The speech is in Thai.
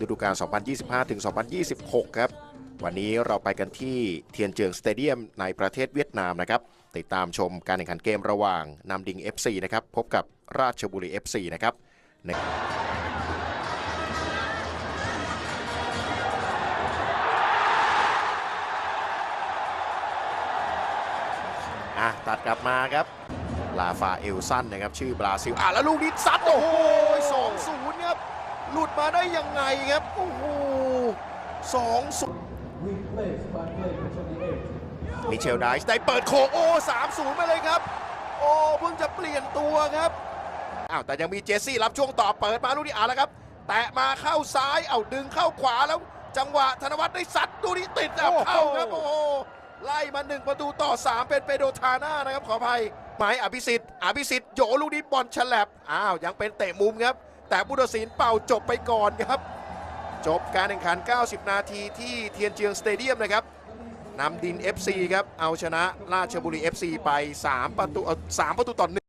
ฤดูกาล 2025ถึง2026 ครับ วันนี้เราไปกันที่เทียนเจิงสเตเดียมในประเทศเวียดนามนะครับ ติดตามชมการแข่งขันเกมระหว่างนำดิง FC นะครับ พบกับราชบุรี FC นะครับในอะตัดกลับมาครับลาฟาเอลสันนะครับ ชื่อบราซิล อะแล้วลูกนี้ซัดโอ้โหสองศูนย์ครับ หลุดมาได้ยังไงครับ โอ้โหสองศูนย์ Replaced by play for 28. มิเชลไดส์ได้เปิดโค้งโอ้สามศูนย์ไปเลยครับ โอ้เพิ่งจะเปลี่ยนตัวครับ อ้าว แต่ยังมีเจสซี่รับช่วงต่อเปิดมาลูกนี้อ่านแล้วครับ แตะมาเข้าซ้ายเอาดึงเข้าขวาแล้ว จังหวะธนวัฒน์ได้ซัดดูนี้ติดอะโอ้โหเข้าครับโอ้โหไล่มาหนึ่งประตูต่อ 3 เป็นเปโดทาน่านะครับขออภัยหมายอภิสิทธิ์อภิสิทธิ์โยนลูกนี้บอลฉลับอ้าวยังเป็นเตะมุมครับ แต่ผู้ตัดสินเป่าจบไปก่อนครับ จบการแข่งขัน 90 นาทีที่เทียนเจียงสเตเดียมนะครับนำดิน FC ครับ เอาชนะราชบุรี FC ไป 3 ประตู3ประตูต่อหนึ่ง